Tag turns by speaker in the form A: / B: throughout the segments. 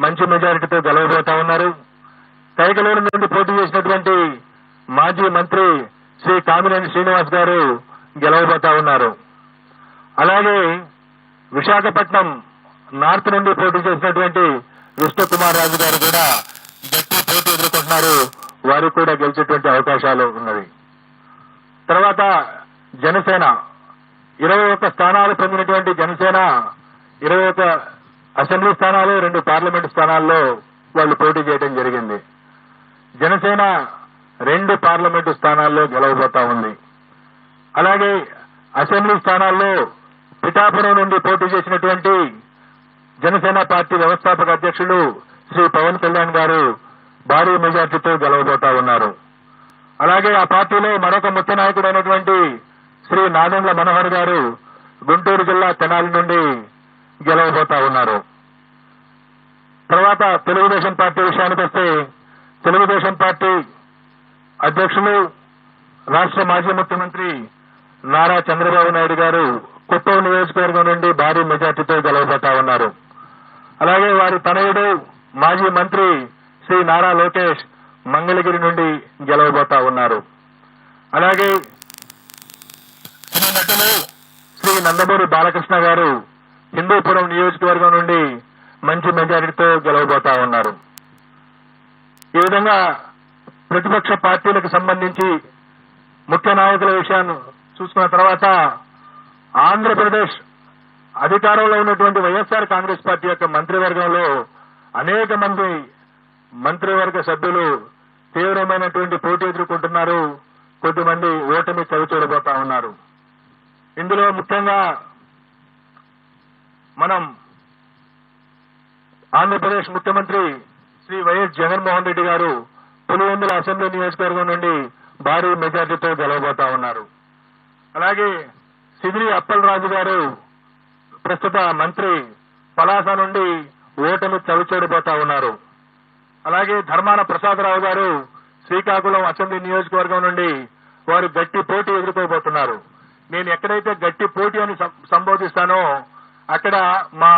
A: మంచి మెజారిటీతో గెలవబోతా ఉన్నారు. కైకలూరు నుండి పోటీ చేసినటువంటి మాజీ మంత్రి శ్రీ కామినేని శ్రీనివాస్ గారు గెలవబోతా ఉన్నారు. అలాగే విశాఖపట్నం నార్త్ నుండి పోటీ చేసినటువంటి విష్ణు కుమార్ రాజు గారు కూడా గట్టి పోటీ ఎదుర్కొంటున్నారు. వారికి కూడా గెలిచేటువంటి అవకాశాలు ఉన్నవి. తర్వాత జనసేన. ఇరవై ఒక్క స్థానాలు పొందినటువంటి జనసేన ఇరవై ఒక్క అసెంబ్లీ స్థానాలు రెండు పార్లమెంట్ స్థానాల్లో వాళ్ళు పోటీ చేయడం జరిగింది. జనసేన రెండు పార్లమెంటు స్థానాల్లో గెలవబోతా ఉంది. అలాగే అసెంబ్లీ స్థానాల్లో పిఠాపురం నుండి పోటీ చేసినటువంటి జనసేన పార్టీ వ్యవస్థాపక అధ్యక్షులు శ్రీ పవన్ కళ్యాణ్ గారు భారీ మెజార్టీతో గెలవబోతా ఉన్నారు. అలాగే ఆ పార్టీలో మరొక ముఖ్య నాయకుడైనటువంటి శ్రీ నాదెండ్ల మనోహర్ గారు గుంటూరు జిల్లా తెనాలి నుండి గెలవబోతా ఉన్నారు. తర్వాత తెలుగుదేశం పార్టీ విషయానికి వస్తే తెలుగుదేశం పార్టీ అధ్యక్షులు రాష్ట్ర మాజీ ముఖ్యమంత్రి నారా చంద్రబాబు నాయుడు గారు కుప్పం నియోజకవర్గం నుండి భారీ మెజార్టీతో గెలవబోతా ఉన్నారు. అలాగే వారి తనయుడు మాజీ మంత్రి శ్రీ నారా లోకేష్ మంగళగిరి నుండి గెలవబోతా ఉన్నారు. అలాగే నటులు శ్రీ నందమూరి బాలకృష్ణ గారు హిందూపురం నియోజకవర్గం నుండి మంచి మెజారిటీతో గెలవబోతా ఉన్నారు. ఈ విధంగా ప్రతిపక్ష పార్టీలకు సంబంధించి ముఖ్య నాయకుల విషయాన్ని చూసుకున్న తర్వాత ఆంధ్రప్రదేశ్ అధికారంలో ఉన్నటువంటి వైఎస్ఆర్ కాంగ్రెస్ పార్టీ యొక్క మంత్రివర్గంలో అనేక మంది మంత్రివర్గ సభ్యులు తీవ్రమైనటువంటి పోటీ ఎదుర్కొంటున్నారు. కొద్దిమంది ఓటమి చవిచూడబోతా ఉన్నారు. ఇందులో ముఖ్యంగా మనం ఆంధ్రప్రదేశ్ ముఖ్యమంత్రి శ్రీ వైఎస్ జగన్మోహన్ రెడ్డి గారు పులివెందుల అసెంబ్లీ నియోజకవర్గం నుండి భారీ మెజార్టీతో గెలవబోతా ఉన్నారు. అలాగే సిదిరి అప్పలరాజు గారు ప్రస్తుత మంత్రి పలాస నుండి ఓటమి చవిచూడిపోతా ఉన్నారు. అలాగే ధర్మాన ప్రసాదరావు గారు శ్రీకాకుళం అసెంబ్లీ నియోజకవర్గం నుండి వారు గట్టి పోటీ ఎదుర్కోబోతున్నారు. నేను ఎక్కడైతే గట్టి పోటీ అని సం- సంబోధిస్తానో అక్కడ మా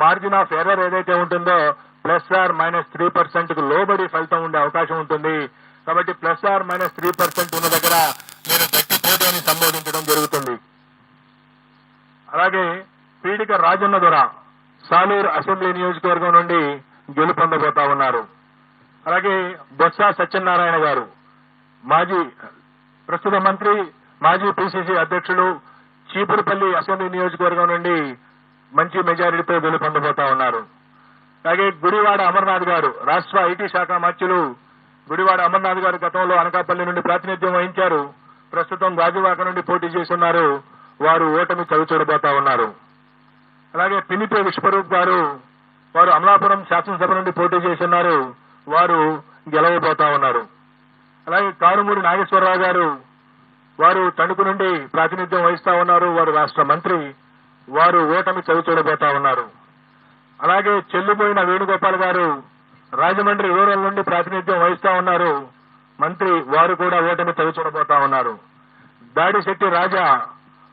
A: మార్జిన్ ఆఫ్ ఎర్రర్ ఏదైతే ఉంటుందో ప్లస్ ఆర్ మైనస్ త్రీ పర్సెంట్కు లోబడి ఫలితం ఉండే అవకాశం ఉంటుంది. కాబట్టి plus or minus three percent ఉన్న దగ్గర నేను గట్టి పోటీ సంబోధించడం జరుగుతుంది. అలాగే పీడిక రాజన్న దొర సాలూరు అసెంబ్లీ నియోజకవర్గం నుండి గెలుపొందబోతా ఉన్నారు. అలాగే బొత్స సత్యనారాయణ గారు మాజీ ప్రస్తుత మంత్రి మాజీ పిసిసి అధ్యక్షులు చీపురుపల్లి అసెంబ్లీ నియోజకవర్గం నుండి మంచి మెజారిటీతో గెలుపొందబోతా ఉన్నారు. అలాగే గుడివాడ అమర్నాథ్ గారు రాష్ట్ర ఐటీ శాఖ మధ్యులు గుడివాడ అమర్నాథ్ గారు గతంలో అనకాపల్లి నుండి ప్రాతినిధ్యం వహించారు. ప్రస్తుతం గాజువాక నుండి పోటీ చేస్తున్నారు. వారు ఓటమి చవిచూడబోతా ఉన్నారు. అలాగే పినిపే విశ్వరూప్ గారు వారు అమలాపురం శాసనసభ నుండి పోటీ చేస్తున్నారు. వారు గెలవబోతా ఉన్నారు. అలాగే కారుమూరి నాగేశ్వరరావు గారు వారు తణుకు నుండి ప్రాతినిధ్యం వహిస్తా ఉన్నారు. వారు రాష్ట్ర మంత్రి వారు ఓటమి చవిచూడబోతా ఉన్నారు. అలాగే చెల్లిపోయిన వేణుగోపాల్ గారు రాజమండ్రి రూరల్ నుండి ప్రాతినిధ్యం వహిస్తా ఉన్నారు. మంత్రి వారు కూడా ఓటమి చవిచూడబోతా ఉన్నారు. దాడిశెట్టి రాజా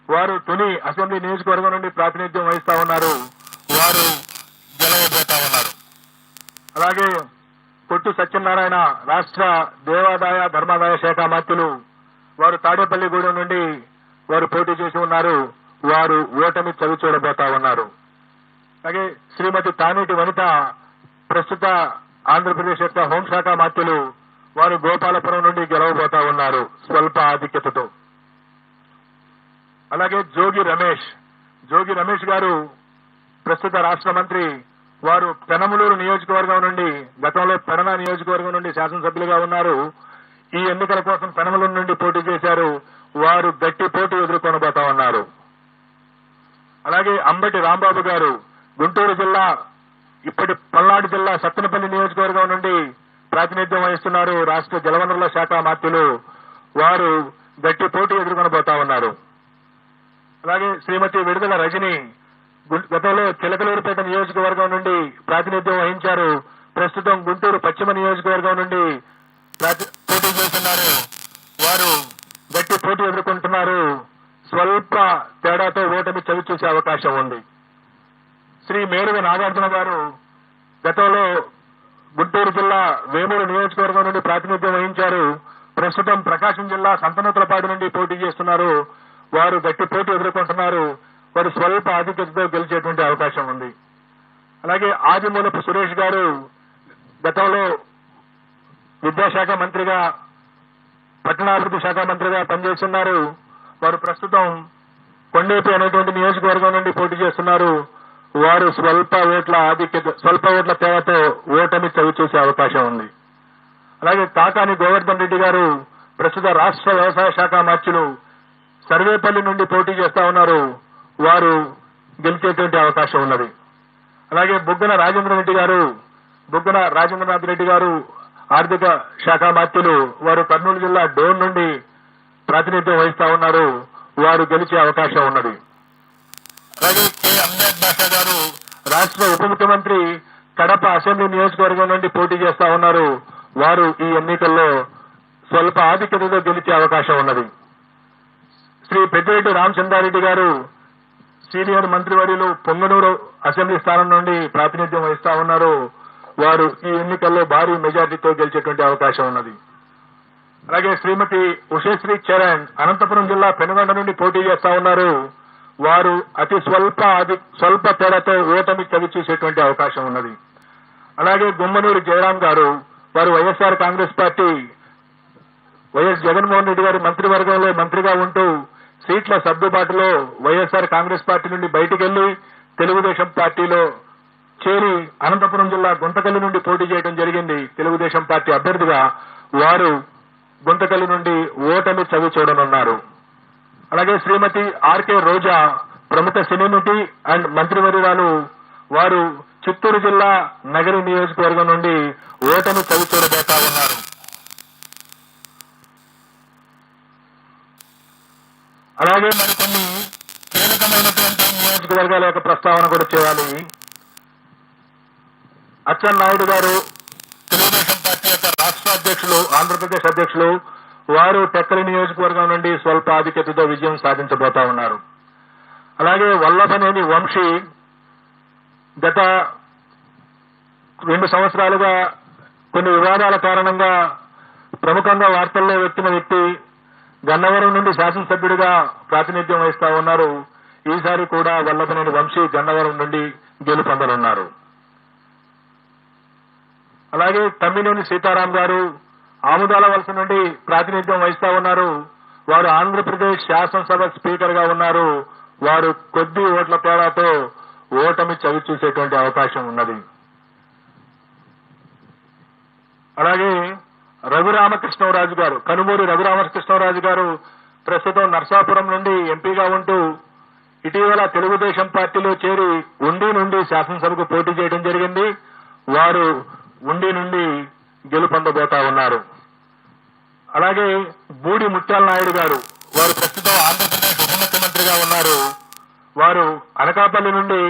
A: వారు తుని అసెంబ్లీ నియోజకవర్గం నుండి ప్రాతినిధ్యం వహిస్తా ఉన్నారు. వారు గెలవబోతా ఉన్నారు. అలాగే కొట్టు సత్యనారాయణ రాష్ట్ర దేవాదాయ ధర్మాదాయ శాఖ మంత్రులు వారు తాడేపల్లిగూడెం నుండి వారు పోటీ చేసి ఉన్నారు. వారు ఓటమి చవి చూడబోతా ఉన్నారు అలాగే శ్రీమతి తానేటి వనిత ప్రస్తుత ఆంధ్రప్రదేశ్ యొక్క హోంశాఖ మంత్రులు వారు గోపాలపురం నుండి గెలవబోతా ఉన్నారు స్వల్ప ఆధిక్యతతో. అలాగే జోగి రమేష్ జోగి రమేష్ గారు ప్రస్తుత రాష్ట్ర మంత్రి వారు పెనమలూరు నియోజకవర్గం నుండి గతంలో పెడన నియోజకవర్గం నుండి శాసనసభ్యులుగా ఉన్నారు. ఈ ఎన్నికల కోసం పెనమలూరు నుండి పోటీ చేశారు. వారు గట్టి పోటీ ఎదుర్కొనబోతా ఉన్నారు అలాగే అంబటి రాంబాబు గారు గుంటూరు జిల్లా ఇప్పటి పల్నాడు జిల్లా సత్తెనపల్లి నియోజకవర్గం నుండి ప్రాతినిధ్యం వహిస్తున్నారు రాష్ట్ర జలవనరుల శాఖ మంత్రులు వారు గట్టి పోటీ ఎదుర్కొనబోతా ఉన్నారు. అలాగే శ్రీమతి విడుదల రజని గు- గతంలో చిలకలూరుపేట నియోజకవర్గం నుండి ప్రాతినిధ్యం వహించారు. ప్రస్తుతం గుంటూరు పశ్చిమ నియోజకవర్గం నుండి ప్రాతి- పోటీ చేస్తున్నారు. వారు గట్టి పోటీ ఎదుర్కొంటున్నారు. స్వల్ప తేడాతో ఓటమి చవి చూసే అవకాశం ఉంది. శ్రీ మేరుగ నాగార్జున గారు గతంలో గుంటూరు జిల్లా వేమూరు నియోజకవర్గం నుండి ప్రాతినిధ్యం వహించారు. ప్రస్తుతం ప్రకాశం జిల్లా సంతనూతలపాడు నుండి పోటీ చేస్తున్నారు. వారు గట్టి పోటీ ఎదుర్కొంటున్నారు. వారు స్వల్ప ఆధిక్యతతో గెలిచేటువంటి అవకాశం ఉంది. అలాగే ఆదిమూలపు సురేష్ గారు గతంలో విద్యాశాఖ మంత్రిగా పట్టణాభివృద్ధి శాఖ మంత్రిగా పనిచేస్తున్నారు. వారు ప్రస్తుతం కొండేపి అనేటువంటి నియోజకవర్గం నుండి పోటీ చేస్తున్నారు. వారు స్వల్ప ఓట్ల ఆధిక్యత స్వల్ప ఓట్ల తేడాతో ఓటమి చవి చూసే అవకాశం ఉంది. అలాగే కాకాని గోవర్ధన్ రెడ్డి గారు ప్రస్తుత రాష్ట్ర వ్యవసాయ శాఖ మార్చులు సర్వేపల్లి నుండి పోటీ చేస్తా ఉన్నారు. వారు గెలిచేటువంటి అవకాశం ఉన్నది. అలాగే బుగ్గన రాజేంద్ర రెడ్డి గారు బుగ్గన రాజేంద్రనాథ్ రెడ్డి గారు ఆర్థిక శాఖ మార్చులు వారు కర్నూలు జిల్లా డోన్ నుండి ప్రాతినిధ్యం వహిస్తా ఉన్నారు. వారు గెలిచే అవకాశం ఉన్నది. గారు రాష్ట్ర ఉప ముఖ్యమంత్రి కడప అసెంబ్లీ నియోజకవర్గం నుండి పోటీ చేస్తా ఉన్నారు. వారు ఈ ఎన్నికల్లో స్వల్ప ఆధిక్యతతో గెలిచే అవకాశం ఉన్నది. శ్రీ పెద్దిరెడ్డి రామచంద్రారెడ్డి గారు సీనియర్ మంత్రివర్యులు పొంగనూరు అసెంబ్లీ స్థానం నుండి ప్రాతినిధ్యం వహిస్తా ఉన్నారు. వారు ఈ ఎన్నికల్లో భారీ మెజార్టీతో గెలిచేటువంటి అవకాశం ఉన్నది. అలాగే శ్రీమతి ఉషశ్రీ చరణ్ అనంతపురం జిల్లా పెనుగొండ నుండి పోటీ చేస్తా ఉన్నారు. వారు అతి స్వల్ప అతి స్వల్ప తేడాతో ఓటమి చవి చూసేటువంటి అవకాశం ఉన్నది. అలాగే గుమ్మనూరు జయరాం గారు వారు YSR Congress party YS Jaganmohan Reddy గారి మంత్రివర్గంలో మంత్రిగా ఉంటూ సీట్ల సర్దుబాటులో వైఎస్ఆర్ కాంగ్రెస్ పార్టీ నుండి బయటికి వెళ్ళి తెలుగుదేశం పార్టీలో చేరి అనంతపురం జిల్లా గుంతకల్లి నుండి పోటీ చేయడం జరిగింది. తెలుగుదేశం పార్టీ అభ్యర్థిగా వారు గుంతకల్లి నుండి ఓటమి చవి చూడనున్నారు. అలాగే శ్రీమతి ఆర్కే రోజా ప్రముఖ సినీ నటి అండ్ మంత్రివర్యురాలు వారు చిత్తూరు జిల్లా నగరి నియోజకవర్గం నుండి ఓటమి చవి చూడబోతా ఉన్నారు. అలాగే మరికొన్ని కీలకమైనటువంటి నియోజకవర్గాల యొక్క ప్రస్తావన కూడా చేయాలి. అచ్చెన్నాయుడు గారు తెలుగుదేశం పార్టీ యొక్క రాష్ట్ర అధ్యక్షులు ఆంధ్రప్రదేశ్ అధ్యక్షులు వారు టెక్కలి నియోజకవర్గం నుండి స్వల్ప ఆధిక్యతతో విజయం సాధించబోతా ఉన్నారు. అలాగే వల్లభనేని వంశీ గత రెండు సంవత్సరాలుగా కొన్ని వివాదాల కారణంగా ప్రముఖంగా వార్తల్లో వచ్చిన వ్యక్తి గన్నవరం నుండి శాసనసభ్యుడిగా ప్రాతినిధ్యం వహిస్తా ఉన్నారు. ఈసారి కూడా వల్లభనేని వంశీ గన్నవరం నుండి గెలుపొందనున్నారు అలాగే తమ్మినేని సీతారాం గారు ఆముదాల వలస నుండి ప్రాతినిధ్యం వహిస్తా ఉన్నారు. వారు ఆంధ్రప్రదేశ్ శాసనసభ స్పీకర్గా ఉన్నారు. వారు కొద్ది ఓట్ల తేడాతో ఓటమి చవి చూసేటువంటి అవకాశం ఉన్నది. అలాగే రఘురామకృష్ణరాజు గారు కనుమూరి రఘురామకృష్ణరాజు గారు ప్రస్తుతం నర్సాపురం నుండి ఎంపీగా ఉంటూ ఇటీవల తెలుగుదేశం పార్టీలో చేరి ఉండి నుండి శాసనసభకు పోటీ చేయడం జరిగింది. వారు ఉండి నుండి గెలుపొందబోతా ఉన్నారు. అలాగే బూడి ముత్యాల నాయుడు గారు వారు ప్రస్తుతం ఆంధ్రప్రదేశ్ ఉప ముఖ్యమంత్రిగా ఉన్నారు. వారు అనకాపల్లి నుండి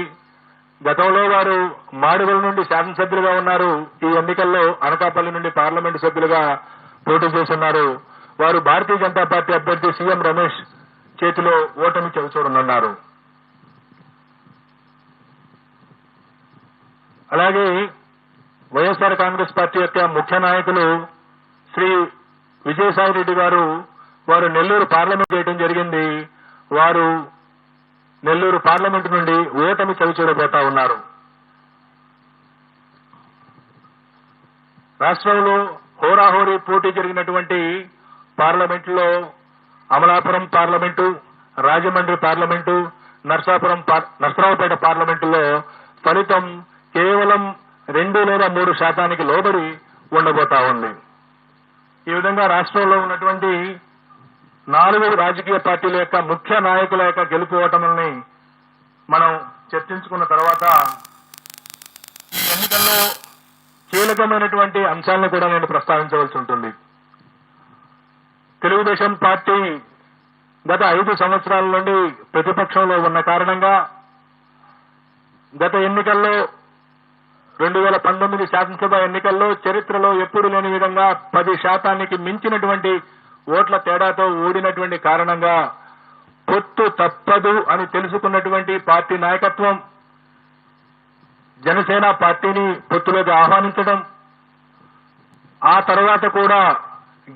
A: గతంలో వారు మాడుగుల నుండి శాసనసభ్యులుగా ఉన్నారు. ఈ ఎన్నికల్లో అనకాపల్లి నుండి పార్లమెంటు సభ్యులుగా పోటీ చేస్తున్నారు. వారు భారతీయ జనతా పార్టీ అభ్యర్థి సీఎం రమేష్ చేతిలో ఓటమి చవిచూడనున్నారు. అలాగే వైఎస్ఆర్ కాంగ్రెస్ పార్టీ యొక్క ముఖ్య నాయకులు శ్రీ విజయసాయిరెడ్డి గారు వారు నెల్లూరు పార్లమెంట్ చేయడం జరిగింది. వారు నెల్లూరు పార్లమెంట్ నుండి ఓటమి చవిచూడబోతా ఉన్నారు. రాష్ట్రంలో హోరాహోరీ పోటీ జరిగినటువంటి పార్లమెంట్లో అమలాపురం పార్లమెంటు రాజమండ్రి పార్లమెంటు నర్సాపురం పార్- నర్సరావుపేట పార్లమెంటులో ఫలితం కేవలం రెండు లేదా మూడు శాతానికి లోబడి ఉండబోతా ఉంది. ఈ విధంగా రాష్ట్రంలో ఉన్నటువంటి నాలుగు రాజకీయ పార్టీల యొక్క ముఖ్య నాయకుల యొక్క గెలుపు ఓటముల్ని మనం చర్చించుకున్న తర్వాత ఎన్నికల్లో కీలకమైనటువంటి అంశాలను కూడా నేను ప్రస్తావించవలసి ఉంటుంది. తెలుగుదేశం పార్టీ గత ఐదు సంవత్సరాల నుండి ప్రతిపక్షంలో ఉన్న కారణంగా గత ఎన్నికల్లో రెండు వేల పంతొమ్మిది శాసనసభ ఎన్నికల్లో చరిత్రలో ఎప్పుడు లేని విధంగా పది శాతానికి మించినటువంటి ఓట్ల తేడాతో ఓడినటువంటి కారణంగా పొత్తు తప్పదు అని తెలుసుకున్నటువంటి పార్టీ నాయకత్వం జనసేన పార్టీని పొత్తులోకి ఆహ్వానించడం ఆ తర్వాత కూడా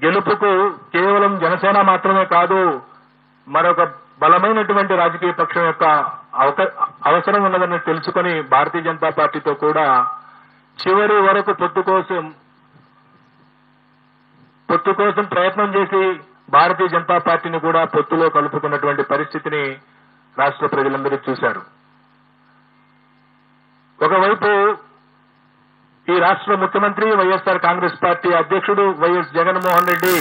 A: గెలుపుకు కేవలం జనసేన మాత్రమే కాదు మరొక బలమైనటువంటి రాజకీయ పక్షం యొక్క అవసరం ఉన్నదని తెలుసుకొని భారతీయ జనతా పార్టీతో కూడా చివరి వరకు పొత్తు కోసం పొత్తు కోసం ప్రయత్నం చేసి భారతీయ జనతా పార్టీని కూడా పొత్తులో కలుపుకున్నటువంటి పరిస్థితిని రాష్ట్ర ప్రజలందరూ చూశారు. ఒకవైపు ఈ రాష్ట్ర ముఖ్యమంత్రి వైఎస్ఆర్ కాంగ్రెస్ పార్టీ అధ్యక్షుడు వైఎస్ జగన్మోహన్ రెడ్డి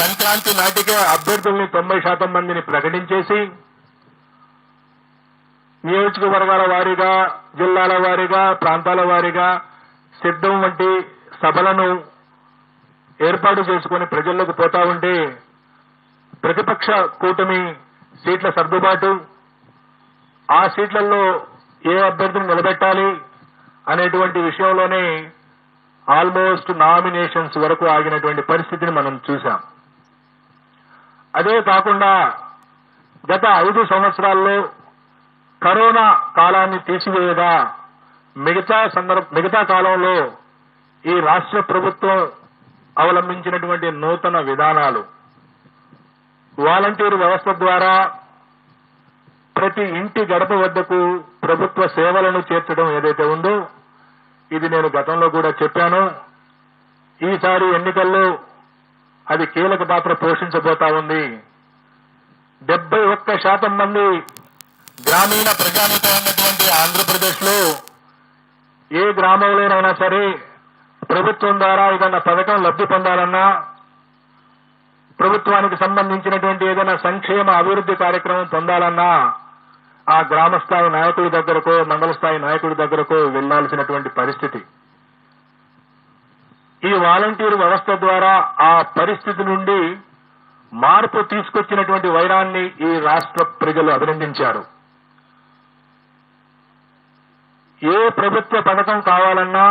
A: సంక్రాంతి నాటికే అభ్యర్థుల్ని తొంభై శాతం మందిని ప్రకటించేసి నియోజకవర్గాల వారీగా జిల్లాల వారీగా ప్రాంతాల వారీగా సిద్ధం వంటి సభలను ఏర్పాటు చేసుకుని ప్రజల్లోకి పోతా ఉంటే ప్రతిపక్ష కూటమి సీట్ల సర్దుబాటు ఆ సీట్లలో ఏ అభ్యర్థిని నిలబెట్టాలి అనేటువంటి విషయంలోనే ఆల్మోస్ట్ నామినేషన్స్ వరకు ఆగినటువంటి పరిస్థితిని మనం చూశాం. అదే కాకుండా గత ఐదు సంవత్సరాల్లో కరోనా కాలాన్ని తీసివేయగా మిగతా సందర్భ మిగతా కాలంలో ఈ రాష్ట్ర ప్రభుత్వం అవలంబించినటువంటి నూతన విధానాలు. వాలంటీర్ వ్యవస్థ ద్వారా ప్రతి ఇంటి గడప వద్దకు ప్రభుత్వ సేవలను చేర్చడం ఏదైతే ఉందో ఇది నేను గతంలో కూడా చెప్పాను. ఈసారి ఎన్నికల్లో అది కీలక పాత్ర పోషించబోతా ఉంది. డెబ్బై ఒక్క శాతం మంది గ్రామీణ ప్రజానితో ఉన్నటువంటి ఆంధ్రప్రదేశ్లో ఏ గ్రామంలోనైనా సరే ప్రభుత్వం ద్వారా ఏదైనా పథకం లబ్ధి పొందాలన్నా ప్రభుత్వానికి సంబంధించినటువంటి ఏదైనా సంక్షేమ అభివృద్ధి కార్యక్రమం పొందాలన్నా ఆ గ్రామ స్థాయి నాయకుడి దగ్గరకో మండల స్థాయి నాయకుడి దగ్గరకో వెళ్ళాల్సినటువంటి పరిస్థితి. ఈ వాలంటీర్ వ్యవస్థ ద్వారా ఆ పరిస్థితి నుండి మార్పు తీసుకొచ్చినటువంటి వైరాన్ని ఈ రాష్ట్ర ప్రజలు అభినందించారు. ఏ ప్రభుత్వ పథకం కావాలన్నా